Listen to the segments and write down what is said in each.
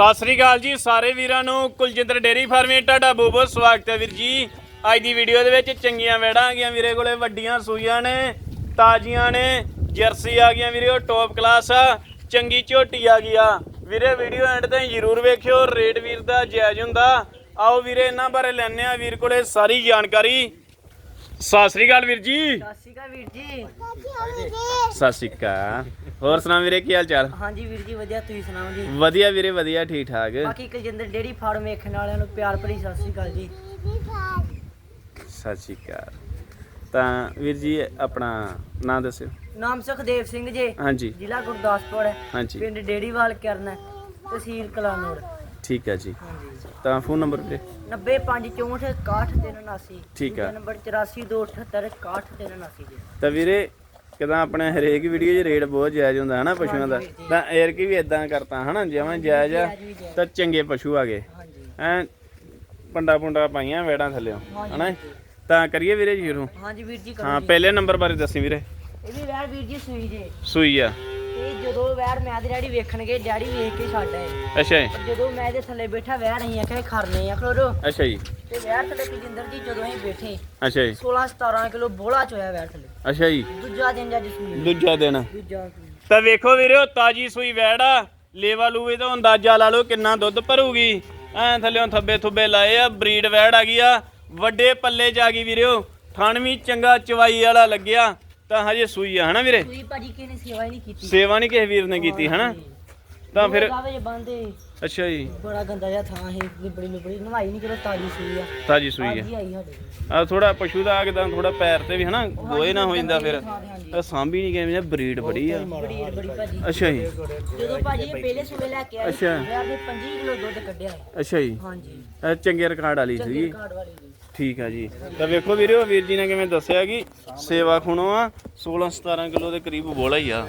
ਸਤਿ ਸ੍ਰੀ ਅਕਾਲ ਜੀ ਸਾਰੇ ਵੀਰਾਂ ਨੂੰ। ਕੁਲਜਿੰਦਰ ਡੇਰੀ ਫਾਰਮੇ ਤੁਹਾਡਾ ਬਹੁਤ ਬਹੁਤ ਸਵਾਗਤ ਹੈ ਵੀਰ ਜੀ। ਅੱਜ ਦੀ ਵੀਡੀਓ ਦੇ ਵਿੱਚ ਚੰਗੀਆਂ ਵੈੜਾਂ ਆ ਗਈਆਂ ਵੀਰੇ ਕੋਲੇ, ਵੱਡੀਆਂ ਸੂਈਆਂ ਨੇ, ਤਾਜ਼ੀਆਂ ਨੇ, ਜਰਸੀ ਆ ਗਈਆਂ ਵੀਰੇ, ਉਹ ਟੌਪ ਕਲਾਸ ਆ, ਚੰਗੀ ਝੋਟੀ ਆ ਗਈ ਆ। ਵੀਰੇ ਵੀਡੀਓ ਐਂਡ 'ਤੇ ਜਰੂਰ ਵੇਖਿਓ, ਰੇਟ ਵੀਰ ਦਾ ਜਾਇਜ਼ ਹੁੰਦਾ। ਆਓ ਵੀਰੇ, ਇਹਨਾਂ ਬਾਰੇ ਲੈਣੇ ਆ ਵੀਰ ਕੋਲੇ ਸਾਰੀ ਜਾਣਕਾਰੀ। ਸਤਿ ਸ੍ਰੀ ਅਕਾਲ ਵੀਰ ਜੀ। ਸਤਿ ਸ਼੍ਰੀ ਅਕਾਲ ਵੀਰ ਜੀ। ਸਤਿ ਸ੍ਰੀ ਅਕਾਲ। ਹੋਰ ਸੁਣਾ ਵੀਰੇ ਕੀ ਹਾਲ ਚਾਲ ਹਾਂਜੀ ਵੀਰ ਜੀ ਵਧੀਆ। ਤੁਸੀਂ ਸੁਣਾਓ ਜੀ? ਵਧੀਆ ਵੀਰੇ ਵਧੀਆ ਠੀਕ ਠਾਕ ਬਾਕੀ ਕੁਲਜਿੰਦਰ ਡੇਰੀ ਫਾਰਮ ਵੇਖਣ ਵਾਲਿਆਂ ਨੂੰ ਪਿਆਰ ਭਰੀ ਸਤਿ ਸ਼੍ਰੀ ਅਕਾਲ ਜੀ। ਸਤਿ ਸ਼੍ਰੀ ਅਕਾਲ। ਤਾਂ ਵੀਰ ਜੀ ਆਪਣਾ ਨਾਮ ਦੱਸਿਓ। ਨਾਮ ਸੁਖਦੇਵ ਸਿੰਘ ਜੀ। ਹਾਂਜੀ। ਜ਼ਿਲ੍ਹਾ ਗੁਰਦਾਸਪੁਰ। ਹੈ ਹਾਂਜੀ। ਪਿੰਡ ਡੇੜੀਵਾਲ ਕਰਨਾ। ਤਹਿਸੀਲ ਕਲਾਨੌਰ। ਠੀਕ ਹੈ ਜੀ। ਹਾਂਜੀ। ਤਾਂ ਫੋਨ ਨੰਬਰ ਵੀਰੇ? 9564618379 ਠੀਕ ਆ। ਨੰਬਰ 8428761379 ਜੀ ਤਾਂ ਵੀਰੇ ਕਿਦਾਂ ਆਪਣੇ ਹਰੇਕ ਵੀਡੀਓ 'ਚ ਰੇਟ ਬਹੁਤ ਜਾਇਜ਼ ਹੁੰਦਾ ਹਨਾ ਪਸ਼ੂਆਂ ਦਾ? ਹਾਂਜੀ ਵੀਰ ਜੀ। ਤਾਂ ਏਰ ਕੀ ਵੀ ਇਦਾਂ ਕਰਤਾ ਹਨਾ ਜਿਵੇਂ ਜਾਇਜ਼ ਆ ਜਾਇਜ਼ ਵੀ ਜਾਇਜ਼। ਤਾਂ ਚੰਗੇ ਪਸ਼ੂ ਆ ਗਏ। ਹਾਂਜੀ। ਐ ਪੰਡਾ ਪੁੰਡਾ ਪਾਈਆਂ ਵੇੜਾਂ ਥੱਲੇ ਹਾਂਜੀ ਹਨਾ? ਵੀਰ। ਤਾਂ ਕਰੀਏ ਵੀਰੇ ਜੀ ਸ਼ੁਰੂ? ਹਾਂਜੀ ਵੀਰ ਜੀ ਕਰੋ ਹਾਂ ਜੀ। ਪਹਿਲੇ ਨੰਬਰ ਬਾਰੇ ਦੱਸੀ ਵੀਰੇ। ਇਹ ਵੀ ਵੈਰ ਵੀਰ ਜੀ ਸੂਈ ਜੇ। ਸੂਈ ਆ। ਤੇ ਜਦੋਂ ਵੈਰ ਮੈਂ ਤੇ ਡੈਡੀ ਵੇਖਣਗੇ ਡੈਡੀ ਵੇਖ ਕੇ ਛੱਡ ਆਏ। ਅੱਛਾ ਜੀ। ਜਦੋਂ ਮੈਂ ਇਹਦੇ ਥੱਲੇ ਬੈਠਾ ਵੈਰ ਅਸੀਂ ਆਖਿਆ ਖਰਨੇ ਆ ਖਲੋਰੋ ਅੱਛਾ ਜੀ। ਤੇ ਵੈਰ ਥੱਲੇ ਕੁਲਜਿੰਦਰ ਜੀ ਜਦੋਂ ਅਸੀਂ ਬੈਠੇ ਅੱਛਾ ਜੀ। 16 17 ਕਿਲੋ ਬੋਲਾ ਚੋਇਆ ਵੈਰ ਥੱਲੇ। ਅੱਛਾ ਜੀ। ਦੂਜਾ ਦਿਨ ਜੱਜ ਸੂਈ। ਦੂਜਾ ਦਿਨ। ਦੂਜਾ ਸੂਈ। ਤਾਂ ਵੇਖੋ ਵੀਰੋ ਤਾਜੀ ਸੂਈ ਵੈੜ ਆ। ਲੇਵਾ ਲੂਵੇ ਅੰਦਾਜ਼ਾ ਲਾ ਲਓ ਕਿੰਨਾ ਦੁੱਧ ਭਰੂਗੀ। ਐ ਥੱਲੇੋਂ ਥੱਬੇ ਥੁੱਬੇ ਲਾਏ ਆ ਬਰੀਡ ਵੈੜ ਆ ਗਈ ਆ। ਵੱਡੇ ਪੱਲੇ 'ਚ ਆ ਗਈ ਵੀਰਿਓ ਥਣ ਵੀ ਚੰਗਾ ਚਵਾਈ ਵਾਲਾ ਲੱਗਿਆ। ਤਾਂ ਹਜੇ ਸੂਈ ਆ ਹਨਾ ਵੀਰੇ? ਸੂਈ ਭਾਜੀ ਕਿਹਨੇ ਸੇਵਾ ਹੀ ਨਹੀਂ ਕੀਤੀ। ਸੇਵਾ ਨਹੀਂ ਕਿਸੇ ਵੀਰ ਨੇ ਕੀਤੀ ਹਨਾ? ਤਾਂ ਫਿਰ ਗਾਵੇ ਬੰਦੇ ਅੱਛਾ ਜੀ। ਬੜਾ ਗੰਦਾ ਜਿਹਾ ਥਾਂ ਹੈ ਲਿਬੜੀ ਲਿਬੜੀ ਨਵਾਈ ਨਹੀਂ ਕਿਲੋ ਤਾਜੀ ਸੂਈ ਆ। ਤਾਜੀ ਸੂਈ ਅੱਜ ਹੀ ਆਈ ਸਾਡੇ। ਆ ਆ ਥੋੜਾ ਪਸ਼ੂ ਦਾ ਕਿਦਾਂ ਥੋੜਾ ਪੈਰ ਤੇ ਵੀ ਹਨਾ ਗੋਏ ਨਾ ਹੋ ਜਾਂਦਾ ਫਿਰ। ਇਹ ਸਾਂਭੀ ਨਹੀਂ ਗਏ ਬਰੀਡ ਬੜੀ ਆ। ਬੜੀ ਬੜੀ ਭਾਜੀ। ਅੱਛਾ ਜੀ। ਜਦੋਂ ਭਾਜੀ ਇਹ ਪਹਿਲੇ ਸੂਏ ਲੈ ਕੇ ਆਏ ਅੱਛਾ। ਵੈਰ ਨੇ 25 ਕਿਲੋ ਦੁੱਧ ਕੱਢਿਆ। ਹੈ ਅੱਛਾ ਜੀ। ਹਾਂਜੀ। ਇਹ ਚੰਗੇ ਰਿਕਾਰਡ ਵਾਲੀ ਚੰਗੇ ਸੀਗੀ ਕਾਰਡ ਵਾਲੀ ਜੀ ਠੀਕ ਆ ਜੀ। ਤਾਂ ਵੇਖੋ ਵੀਰੋ ਵੀਰ ਜੀ ਨੇ ਕਿਵੇਂ ਦੱਸਿਆ ਕਿ ਸੇਵਾ ਖੁਣੋ ਆ 16 17 ਕਿਲੋ ਦੇ ਕਰੀਬ ਬੋਲਾ ਹੀ ਆ।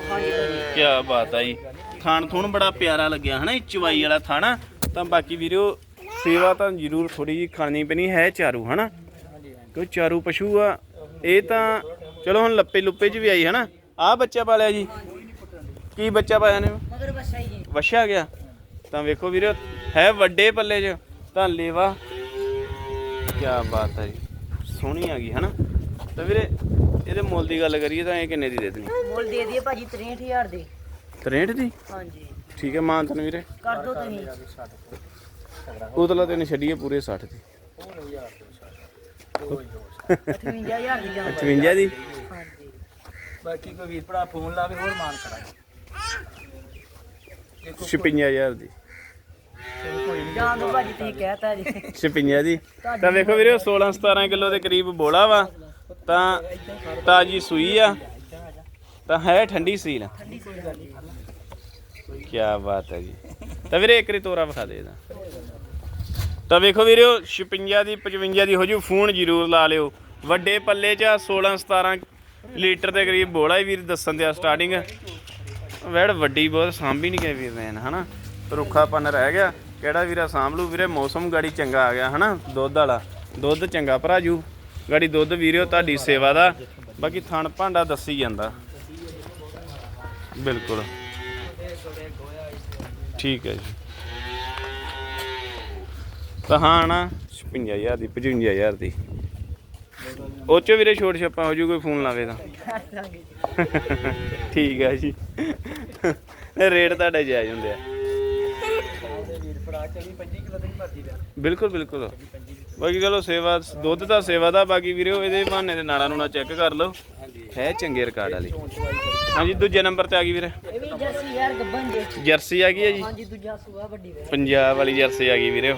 ਕੀ ਬਾਤ ਆ ਜੀ। ਥਾਣ ਥੁਣ ਬੜਾ ਪਿਆਰਾ ਲੱਗਿਆ ਹਨਾ ਇਹ ਚਵਾਈ ਵਾਲਾ ਥਾਣਾ। ਤਾਂ ਬਾਕੀ ਵੀਰੋ ਸੇਵਾ ਤਾਂ ਜ਼ਰੂਰ ਥੋੜੀ ਜੀ ਖਾਣੀ ਪੈਣੀ ਹੈ ਚਾਰੂ ਹਨਾ। ਕਿਉਂ ਚਾਰੂ ਪਸ਼ੂ ਆ ਇਹ ਤਾਂ ਚਲੋ ਹੁਣ ਲੱਪੇ ਲੁੱਪੇ 'ਚ ਵੀ ਆਈ ਹਨਾ। ਆ ਬੱਚਾ ਪਾਲਿਆ ਜੀ। ਕੀ ਬੱਚਾ ਪਾਇਆ ਨੇ? ਮਗਰ ਆਈ ਜੀ ਵਸ਼ਿਆ ਗਿਆ। ਤਾਂ ਵੇਖੋ ਵੀਰੋ ਹੈ ਵੱਡੇ ਪੱਲੇ 'ਚ। ਤਾਂ ਲੇਵਾ ਕੀ ਬਾਤ ਹੈ ਜੀ। ਸੋਹਣੀ ਆ ਗਈ ਹਨਾ? ਤਾਂ ਵੀਰੇ ਇਹਦੇ ਮੁੱਲ ਦੀ ਗੱਲ ਕਰੀਏ ਤਾਂ ਇਹ ਕਿੰਨੇ ਦੀ ਦੇ ਦੇਣੀ? ਮੁੱਲ ਦੇ ਦਈਏ ਭਾਜੀ 63000 ਦੇ। 63 ਦੀ? ਹਾਂਜੀ। ਠੀਕ ਹੈ ਮਾਨ ਤਨ ਵੀਰੇ? ਕਰ ਦੋ ਤੁਸੀਂ। ਉਤਲਾ ਤੈਨੂੰ ਛੱਡੀਏ ਪੂਰੇ 60 ਦੀ। 58000 ਦੀ ਜਾਨ। 58 ਦੀ? ਹਾਂਜੀ। ਬਾਕੀ ਕੋਈ ਵੀਰ ਭਰਾ ਫੋਨ ਲਾਵੇ ਹੋਰ ਮਾਨ ਕਰਾਂਗੇ। 56000 ਦੀ। ਜਾਨ ਦੋ ਭਾਜੀ ਤੁਸੀਂ ਕਹਿਤਾ ਜੀ। 56 ਦੀ ਤਾਂ ਵੇਖੋ ਵੀਰੇ 16 17 ਕਿਲੋ ਦੇ ਕਰੀਬ ਬੋਲਾ ਵਾ। ਤਾਂ ਤਾਜੀ ਸੂਈ ਆ। ਤਾਂ ਹੈ ਠੰਡੀ ਸੀਲ। ਕੀ ਬਾਤ ਹੈ ਜੀ। ਤਾਂ ਵੀਰੇ ਇੱਕ ਰੀ ਤੋਰਾ ਵਿਖਾ ਦੇ ਇਹਦਾ। ਤਾਂ ਵੇਖੋ ਵੀਰੇ 56 ਦੀ 55 ਦੀ ਹੋ ਜੂ ਫੋਨ ਜ਼ਰੂਰ ਲਾ ਲਿਓ। ਵੱਡੇ ਪੱਲੇ 'ਚ ਆ 16 17 ਲੀਟਰ ਦੇ ਕਰੀਬ ਬੋਲਾ ਹੀ ਵੀਰ ਦੱਸਣ ਦਿਆ ਸਟਾਰਟਿੰਗ ਵੈੜ ਵੱਡੀ ਬਹੁਤ ਸਾਂਭੀ ਨਹੀਂ ਗਏ ਵੀਰ ਨੇ ਹਨਾ? ਰੁੱਖਾਪਨ ਰਹਿ ਗਿਆ। ਕਿਹੜਾ ਵੀਰਾ ਸਾਂਭ ਲੂ ਵੀਰੇ ਮੌਸਮ ਗਾੜੀ ਚੰਗਾ ਆ ਗਿਆ ਹਨਾ? ਦੁੱਧ ਵਾਲਾ। ਦੁੱਧ ਚੰਗਾ ਭਰਾ ਜੂ ਗਾੜੀ ਦੁੱਧ ਵੀਰਿਓ ਤੁਹਾਡੀ ਸੇਵਾ ਦਾ। ਬਾਕੀ ਥਣ ਭਾਂਡਾ ਦੱਸੀ ਜਾਂਦਾ। ਬਿਲਕੁਲ। ਠੀਕ ਹੈ ਜੀ। ਤਾਂ ਹਾਂ ਨਾ 55000 ਦੀ 55000 ਦੀ। ਉਹ ਚ ਵੀਰੇ ਛੋਟ ਛੱਪਾ ਹੋ ਜੂ ਕੋਈ ਫੋਨ ਲਾਵੇ ਤਾਂ। ਠੀਕ ਹੈ ਜੀ। ਰੇਟ ਤੁਹਾਡੇ ਜਾਇਜ਼ ਹੁੰਦੇ ਆ। ਭਰਾ ਚਲੀ 25 ਕਿਲੋ ਦੀ ਭਰਦੀ ਦਾ ਬਿਲਕੁਲ ਬਿਲਕੁਲ। ਬਾਕੀ ਚਲੋ ਸੇਵਾ ਦੁੱਧ ਦਾ ਸੇਵਾ ਦਾ ਬਾਕੀ ਵੀਰੇ ਇਹਦੇ ਬਹਾਨੇ ਦੇ ਨਾਲਾਂ ਨੂੰ ਨਾ ਚੈੱਕ ਕਰ ਲਓ। ਹੈ ਚੰਗੇ ਰਿਕਾਰਡ ਵਾਲੀ। ਹਾਂਜੀ ਦੂਜੇ ਨੰਬਰ ਤੇ ਆ ਗਈ ਵੀਰੇ। ਇਹ ਵੀ ਜਰਸੀ ਯਾਰ ਗੱਬਨ ਜੇ। ਜਰਸੀ ਆ ਗਈ ਹੈ ਜੀ। ਹਾਂਜੀ ਦੂਜਾ ਸੂਆ ਵੱਡੀ ਵੇ ਪੰਜਾਬ ਵਾਲੀ ਜਰਸੀ ਆ ਗਈ ਵੀਰੇ।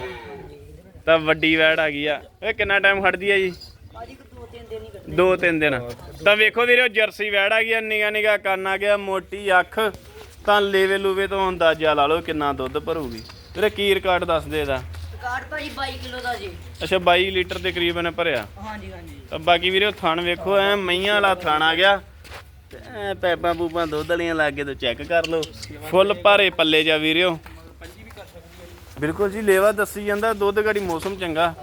ਤਾਂ ਵੱਡੀ ਵੈੜ ਆ ਗਈ ਆ। ਇਹ ਕਿੰਨਾ ਟਾਈਮ ਖੜਦੀ ਆ ਜੀ? ਦੋ ਤਿੰਨ ਦਿਨ ਹੀ ਦੋ ਤਿੰਨ ਦਿਨ। ਤਾਂ ਵੇਖੋ ਵੀਰੇ ਜਰਸੀ ਵੈੜ ਆ ਗਈ ਆ ਨਿਗਾ ਨਿਗਾ ਕੰਨ ਆ ਗਿਆ ਮੋਟੀ ਅੱਖ। ਤਾਂ ਲੇਵੇ ਲੂਵੇ ਤੋਂ ਅੰਦਾਜ਼ਾ ਲਾ ਲਓ ਕਿੰਨਾ ਦੁੱਧ ਭਰੂਗੀ। ਵੀਰੇ ਕੀ ਰਿਕਾਰਡ ਦੱਸ ਦੇ ਇਹਦਾ? ਕਾਰਡ ਭਾਜੀ 22 ਕਿਲੋ ਦਾ ਜੀ। ਅੱਛਾ 22 ਲੀਟਰ ਦੇ ਕਰੀਬ ਇਹਨੇ ਭਰਿਆ। ਹਾਂਜੀ ਹਾਂਜੀ। ਤਾਂ ਬਾਕੀ ਵੀਰੇ ਉਹ ਥਣ ਵੇਖੋ ਐ ਮਈਆਂ ਵਾਲਾ ਥਣ ਆ ਗਿਆ। ਤੇ ਐ ਪੈਪਾਂ ਪੂਪਾਂ ਦੁੱਧ ਵਾਲੀਆਂ ਲੱਗ ਕੇ ਤੇ ਚੈੱਕ ਕਰ ਲਓ। ਫੁੱਲ ਭਾਰੇ ਪੱਲੇ ਜਾ ਵੀਰਿਓ। ਬਿਲਕੁਲ ਜੀ ਲੇਵਾ ਦੱਸੀ ਜਾਂਦਾ ਦੁੱਧ ਗਾੜੀ ਮੌਸਮ ਚੰਗਾ।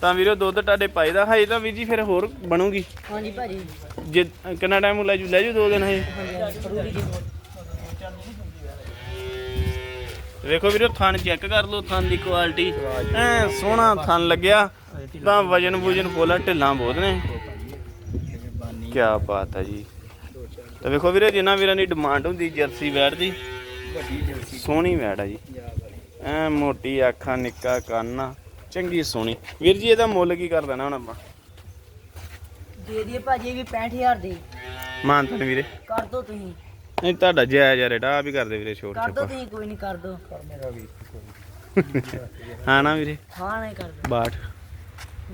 ਤਾਂ ਵੀਰੋ ਦੁੱਧ ਤੁਹਾਡੇ ਪਾਈ ਦਾ ਹਜੇ ਤਾਂ ਵੀਰ ਜੀ ਫਿਰ ਹੋਰ ਬਣੂਗੀ। ਹਾਂਜੀ ਭਾਜੀ। ਜੇ ਕਿੰਨਾ ਟਾਈਮ ਲੈ ਜੂ? ਲੈ ਜੂ ਦੋ ਦਿਨ ਜੀ। ਵੇਖੋ ਵੀਰੋ ਥਣ ਚੈੱਕ ਕਰ ਲਓ ਥਣ ਦੀ ਕੁਆਲਿਟੀ ਐ ਸੋਹਣਾ ਥਣ ਲੱਗਿਆ ਤਾਂ ਵਜਨ ਵੂਜਨ ਫੋਲਾ ਢਿੱਲਾਂ ਬਹੁਤ ਨੇ। ਕੀ ਬਾਤ ਹੈ ਜੀ। ਤਾਂ ਵੇਖੋ ਵੀਰੇ ਜਿਨ੍ਹਾਂ ਵੀਰਾਂ ਦੀ ਡਿਮਾਂਡ ਹੁੰਦੀ ਜਰਸੀ ਵੈੜ ਦੀ ਸੋਹਣੀ ਵੈੜ ਆ ਜੀ। ਐ ਮੋਟੀ ਅੱਖਾਂ ਨਿੱਕਾ ਕੰਨ ਚੰਗੀ ਸੋਹਣੀ। ਵੀਰ ਜੀ ਇਹਦਾ ਮੁੱਲ ਕੀ ਕਰ ਦੇਣਾ ਹੁਣ ਆਪਾਂ? ਦੇ ਦਈਏ ਭਾਜੀ ਵੀ 65000 ਦੀ। ਮਾਨਤਨ ਵੀਰੇ। ਕਰ ਦੋ ਤੁਸੀਂ। ਨਹੀਂ ਤੁਹਾਡਾ ਜਾਇਜ਼ ਆ ਰੇਟ ਆ ਵੀ ਕਰ ਦੇ ਵੀਰੇ ਛੋਟ ਕਰ ਦੋ ਛੱਪਾ ਤੁਸੀਂ ਕੋਈ ਨਹੀਂ ਕਰ ਦੋ। ਹਾਂ ਨਾ ਵੀਰੇ? ਹਾਂ ਨਹੀਂ ਕਰ ਦੋ। 62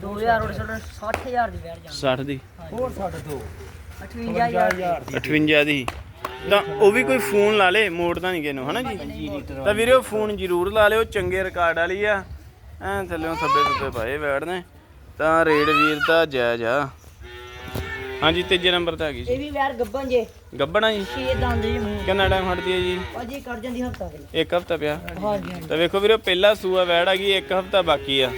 2000 ਹੋਰ ਛੱਡੋ 60000 ਦੀ ਬੈਠ ਜਾਣਾ। 60 ਦੀ? ਹੋਰ ਸਾਡੇ ਦੋ। 58000 ਦੀ। 55000 ਦੀ। 58 ਦੀ। ਤਾਂ ਉਹ ਵੀ ਕੋਈ ਫੋਨ ਲਾ ਲੇ ਮੋੜਦਾ ਨਹੀਂ ਕਿਨੂੰ ਹਨਾ ਜੀ? ਤਾਂ ਵੀਰੇ ਉਹ ਫੋਨ ਜ਼ਰੂਰ ਲਾ ਲਿਓ ਚੰਗੇ ਰਿਕਾਰਡ ਵਾਲੀ ਆ। ਐ ਥੱਲੇੋਂ ਥੱਬੇ ਥੱਬੇ ਪਾਏ ਬੈਠਦੇ। ਤਾਂ ਰੇਡ ਵੀਰ ਤਾਂ ਜਾਇਜ਼ ਆ। ਹਾਂਜੀ ਤੀਜੇ ਨੰਬਰ ਤੇ ਆ ਗਈ ਇਹ ਵੀ ਵੈਰ ਗੱਬਨ ਜੇ। ਗੱਬਣਾ ਜੀ? ਛੇ ਦੰਦ ਜੀ? ਮੂੰਹ ਕਿੰਨਾ ਟਾਈਮ ਹਟਦੀ ਹੈ ਜੀ? ਭਾਜੀ ਕੱਢ ਜਾਂਦੀ ਹਫਤਾ ਦੇ ਇੱਕ ਹਫਤਾ ਪਿਆ। ਹਾਂਜੀ ਹਾਂਜੀ। ਤਾਂ ਵੇਖੋ ਵੀਰੇ ਪਹਿਲਾ ਸੂਆ ਵੈੜ ਆ ਗਈ ਇੱਕ ਹਫਤਾ ਬਾਕੀ ਆ।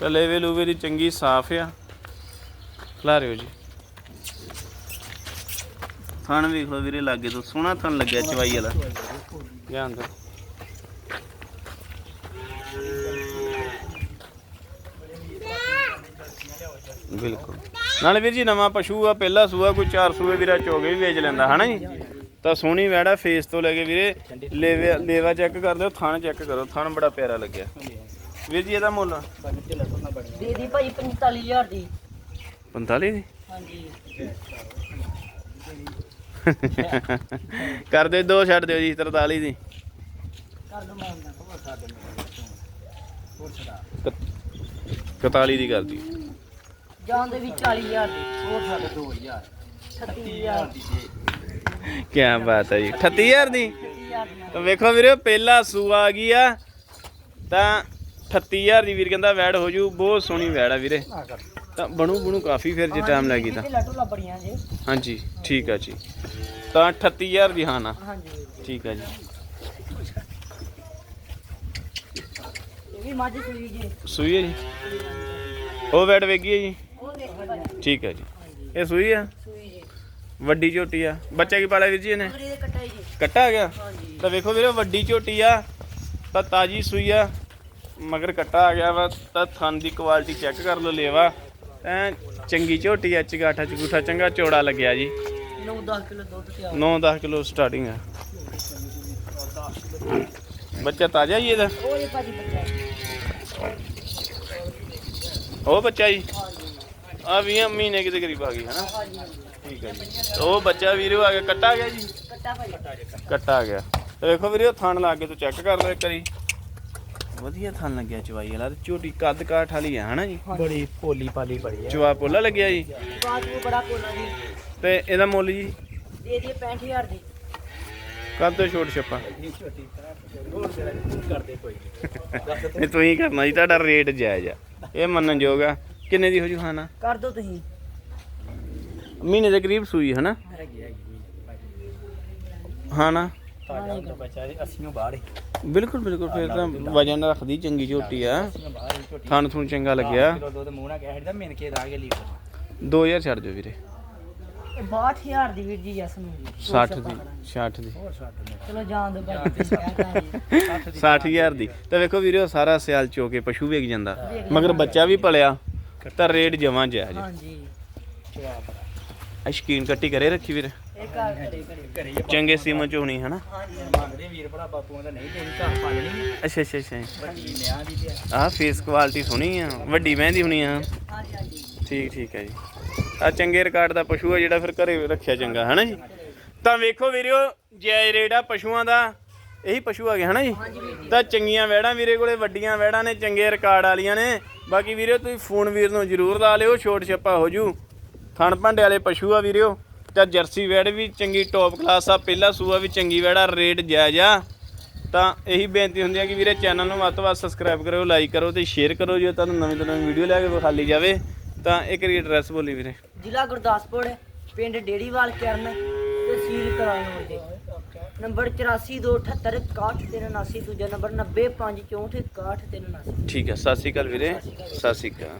ਕੱਲੇ ਵੇ ਲੂਵੇ ਦੀ ਚੰਗੀ ਸਾਫ਼ ਆ। ਖਲਾਰਿਓ ਜੀ। ਥਣ ਵੇਖੋ ਵੀਰੇ ਲਾਗੇ ਤੋਂ ਸੋਹਣਾ ਥਣ ਲੱਗਿਆ ਚਵਾਈ ਵਾਲਾ। ਧਿਆਨ ਦਿਓ। ਬਿਲਕੁਲ। ਨਾਲੇ ਵੀਰ ਜੀ ਨਵਾਂ ਪਸ਼ੂ ਆ ਪਹਿਲਾ ਸੂਆ ਕੋਈ ਚਾਰ ਸੂਏ ਵੀਰਾ ਚੋਗੇ ਵੀ ਵੇਚ ਲੈਂਦਾ ਹਨਾ ਜੀ? ਤਾਂ ਸੋਹਣੀ ਵੈੜਾ ਫੇਸ ਤੋਂ ਲੈ ਕੇ ਵੀਰੇ ਲੇਵਾ ਲੇਵਾ ਚੈੱਕ ਕਰ ਦਿਓ ਥਣ ਚੈੱਕ ਕਰੋ ਥਣ ਬੜਾ ਪਿਆਰਾ ਲੱਗਿਆ। ਵੀਰ ਜੀ ਇਹਦਾ ਮੁੱਲ? ਬੰਨ ਤੇ ਲੱਗਾ ਨਾ ਬੜੀ ਦੇ। ਦੀ ਭਾਜੀ 45000 ਦੀ? 45 ਦੀ ਹਾਂਜੀ। ਕਰ ਦੇ ਦੋ ਛੱਡ ਦਿਓ ਜੀ 43 ਦੀ। ਕਰ ਦੋ ਮਾਨ ਨਾਲ ਹੋਰ ਛੜਾ 41 ਦੀ ਕਰਦੀ ਜਾਨ ਦੇ ਵੀ 40000 ਦੀ ਹੋਰ ਸਾਡੇ 2000 36000 ਦੀ ਜੇ। ਕੀ ਬਾਤ ਹੈ ਜੀ। 38000 ਦੀ? 36000 ਦੀ। ਤਾਂ ਵੇਖੋ ਵੀਰੇ ਪਹਿਲਾ ਸੂਆ ਆ ਗਈ ਆ ਤਾਂ 38000 ਦੀ ਵੀਰ ਕਹਿੰਦਾ ਵੈੜ ਹੋ ਜੂ ਬਹੁਤ ਸੋਹਣੀ ਵੈੜ ਆ ਵੀਰੇ। ਤਾਂ ਬਣੂ ਬਣੂ ਕਾਫੀ ਫਿਰ ਜੇ ਟਾਈਮ ਲੱਗੀ ਤਾਂ। ਹਾਂਜੀ ਠੀਕ ਆ ਜੀ। ਤਾਂ 38000 ਦੀ ਹਾਂ ਨਾ। ਹਾਂਜੀ। ਠੀਕ ਆ ਜੀ। ਇਹ ਵੀ ਮੱਝ ਸੂਈ ਜੇ। ਸੂਈ ਹੈ ਜੀ। ਉਹ ਵੈੜ ਵੇਗੀ ਹੈ ਜੀ। ਠੀਕ ਹੈ ਜੀ। ਇਹ ਸੂਈ ਆ? ਸੂਈ ਜੇ। ਵੱਡੀ ਝੋਟੀ ਆ। ਬੱਚਾ ਕੀ ਪਾਲਿਆ ਵੀਰ ਜੀ ਇਹਨੇ? ਦੇ ਜੀ। ਕੱਟਾ ਆ ਗਿਆ? ਹਾਂਜੀ। ਤਾਂ ਵੇਖੋ ਵੀਰੇ ਵੱਡੀ ਝੋਟੀ ਆ ਤਾਂ ਤਾਜੀ ਸੂਈ ਆ ਮਗਰ ਕੱਟਾ ਆ ਗਿਆ ਵਾ ਤਾਂ ਥਣ ਦੀ ਕੁਆਲਿਟੀ ਚੈੱਕ ਕਰ ਲਓ ਲੇਵਾ। ਐ ਚੰਗੀ ਝੋਟੀ ਆ ਚਗਾਠਾ ਚਗੂਠਾ ਚੰਗਾ ਚੌੜਾ ਲੱਗਿਆ ਜੀ। 9-10 ਕਿਲੋ ਦੁੱਧ ਤਿਆਰ। 9-10 ਕਿਲੋ ਸਟਾਰਟਿੰਗ ਆ। ਬੱਚਾ ਤਾਜ਼ਾ ਹੀ ਇਹਦਾ? ਉਹ ਇਹ ਭਾਜੀ ਬੱਚਾ। ਉਹ ਬੱਚਾ ਜੀ? ਆ 20 ਮਹੀਨੇ ਕਿਤੇ ਕਰੀਬ ਆ ਗਈ ਹਨਾ? ਹਾਂਜੀ ਹਾਂਜੀ ਠੀਕ ਹੈ ਜੀ। ਉਹ ਬੱਚਾ ਵੀਰੋ ਆ ਗਿਆ ਕੱਟਾ ਗਿਆ ਜੀ? ਕੱਟਾ ਭਾਜੀ ਕੱਟਾ ਆ ਗਿਆ। ਤੇ ਵੇਖੋ ਵੀਰੇ ਥਣ ਲਾ ਕੇ ਤੂੰ ਚੈੱਕ ਕਰ ਲਓ ਇੱਕ ਵਾਰੀ। ਵਧੀਆ ਥਣ ਲੱਗਿਆ ਚਵਾਈ ਵਾਲਾ ਤੇ ਝੋਟੀ ਕੱਦ ਕਾਠ ਵਾਲੀ ਆ ਹਨਾ ਜੀ? ਬੜੀ ਭੋਲੀ ਪਾਲੀ ਬੜੀ ਹੈ ਚਵਾ ਪੋਲਾ ਲੱਗਿਆ ਜੀ? ਬਾਤ ਉਹ ਬੜਾ ਕੋਲਾ ਜੀ। ਤੇ ਇਹਦਾ ਮੁੱਲ ਜੀ? ਦੇ ਦਈਏ 65000 ਦੀ। ਕੱਦ ਤੋਂ ਛੋਟ ਛੱਪਾ। ਛੋਟੀ ਹੋਰ ਤੇਰਾ ਕਰਦੇ ਕੋਈ। ਦੱਸ ਇਹ ਤੂੰ ਹੀ ਕਰਨਾ ਜੀ ਤੁਹਾਡਾ ਰੇਟ ਜਾਇਜ਼ ਆ। ਇਹ ਮੰਨਣ ਯੋਗ ਆ। ਕਿੰਨੇ ਦੀ ਹੋ ਜੂ ਖਾਣਾ? ਕਰ ਦੋ ਤੁਸੀਂ। ਮਹੀਨੇ ਦੇ ਕਰੀਬ ਸੂਈ ਹਨਾ? ਹੈਗੀ ਹੈਗੀ। ਹਾਂ ਨਾ ਤਾਜਾ ਤਾਂ ਬੱਚਾ ਜੀ 80 ਨੂੰ ਬਾਹਰ ਹੀ ਬਿਲਕੁਲ ਬਿਲਕੁਲ ਫਿਰ ਤਾਂ ਵਜਨ ਰੱਖਦੀ ਚੰਗੀ ਝੋਟੀ ਆ। 80 ਨੂੰ ਬਾਹਰ ਹੀ ਝੋਟੀ ਥਣ ਥੁਣ ਚੰਗਾ ਲੱਗਿਆ। ਕਿਲੋ ਦੁੱਧ ਮੂੰਹ ਨਾਲ ਕਹਿ ਹਟਦਾ ਮਿਣ ਕੇ ਲਾ ਕੇ ਲੀਟਰ 2000 ਛੱਡ ਦਿਓ ਵੀਰੇ। ਇਹ 62000 ਦੀ ਵੀਰ ਜੀ ਜਸ ਨੂੰ। ਜੀ 60 ਦੀ 60 ਦੀ। ਹੋਰ ਛੱਡ ਨੇ ਚਲੋ ਜਾਣ ਦੋ ਭਾਜੀ ਤੁਸੀਂ ਕਹਿਤਾ ਜੀ 60000 ਦੀ। ਤਾਂ ਵੇਖੋ ਵੀਰੇ ਉਹ ਸਾਰਾ ਸਿਆਲ ਚੋ ਕੇ ਪਸ਼ੂ ਵੇਚ ਜਾਂਦਾ। ਮਗਰ ਬੱਚਾ ਵੀ ਪਲਿਆ। ਤਾਂ ਰੇਟ ਜਮਾਂ ਜਾਇਜ਼ ਹਾਂਜੀ। ਜਵਾਬ ਆ ਸ਼ਕੀਨ ਕੱਟੀ ਕਰੇ ਰੱਖੀ ਵੀਰ? ਇਹ ਘਰ ਘਰੇ ਘਰੇ। ਘਰੇ ਹੀ ਚੰਗੇ ਸੀਮਾ ਚ ਹੋਣੀ ਹਨਾ? ਹਾਂਜੀ ਮੰਗਦੇ ਵੀਰ ਭਰਾ ਬਾਪੂਆਂ ਦਾ ਨਹੀਂ ਦੇਣੀ ਘਰ ਪਾ ਲੈਣੀ ਅੱਛਾ ਅੱਛਾ ਅੱਛਾ। ਵੱਡੀ ਨਿਆਂ ਦੀ ਤੇ ਆਹ ਫੇਸ ਕੁਆਲਿਟੀ ਸੋਹਣੀ ਆ ਵੱਡੀ ਮਹਿੰਦੀ ਹੋਣੀ ਆ। ਹਾਂਜੀ ਹਾਂਜੀ। ਠੀਕ ਠੀਕ ਹੈ ਜੀ। ਆ ਚੰਗੇ ਰਿਕਾਰਡ ਦਾ ਪਸ਼ੂ ਆ ਜਿਹੜਾ ਫਿਰ ਘਰੇ ਰੱਖਿਆ ਚੰਗਾ ਹਨਾ ਜੀ? ਤਾਂ ਵੇਖੋ ਵੀਰਿਓ ਜਾਇਜ਼ ਰੇਟ ਆ ਪਸ਼ੂਆਂ ਦਾ। ਇਹੀ ਪਸ਼ੂ ਆ ਗਏ ਹਨਾ ਜੀ? ਤਾਂ ਚੰਗੀਆਂ ਵੈੜਾਂ ਵੀਰੇ ਕੋਲੇ, ਵੱਡੀਆਂ ਵੈੜਾਂ ਨੇ, ਚੰਗੇ ਰਿਕਾਰਡ ਵਾਲੀਆਂ ਨੇ। ਬਾਕੀ ਵੀਰਿਓ ਤੁਸੀਂ ਫੋਨ ਵੀਰ ਨੂੰ ਜ਼ਰੂਰ ਲਾ ਲਿਓ, ਛੋਟ ਛੱਪਾ ਹੋ ਜੂ। ਥਣ ਭਾਂਡੇ ਵਾਲੇ ਪਸ਼ੂ ਆ ਵੀਰਿਓ। ਤਾਂ ਜਰਸੀ ਵੈੜ ਵੀ ਚੰਗੀ ਟੌਪ ਕਲਾਸ ਆ। ਪਹਿਲਾ ਸੂਆ ਵੀ ਚੰਗੀ ਵੈੜਾ ਰੇਟ ਜਾਇਜ਼ ਆ। ਤਾਂ ਇਹੀ ਬੇਨਤੀ ਹੁੰਦੀ ਹੈ ਕਿ ਵੀਰੇ ਚੈਨਲ ਨੂੰ ਵੱਧ ਤੋਂ ਵੱਧ ਸਬਸਕ੍ਰਾਈਬ ਕਰੋ ਲਾਈਕ ਕਰੋ ਤੇ ਸ਼ੇਅਰ ਕਰੋ ਜੇ ਤੁਹਾਨੂੰ ਨਵੀਂ ਤੋਂ ਨਵੀਂ ਵੀਡੀਓ ਲੈ ਕੇ ਵਿਖਾਲੀ ਜਾਵੇ। ਤਾਂ ਇੱਕ ਰੀ ਐਡਰੈਸ ਬੋਲੀ ਵੀਰੇ। ਜ਼ਿਲ੍ਹਾ ਗੁਰਦਾਸਪੁਰ, ਪਿੰਡ ਡੇੜੀਵਾਲ ਕਿਰਨ ਤਹਿਸੀਲ ਕਰਾਇਨੌਰ ਦੇ ਨੰਬਰ 8428618379 ਦੂਜਾ ਨੰਬਰ 9564616379 ਠੀਕ ਹੈ ਸਤਿ ਸ਼੍ਰੀ ਅਕਾਲ ਵੀਰੇ ਸਤਿ ਸ਼੍ਰੀ ਅਕਾਲ।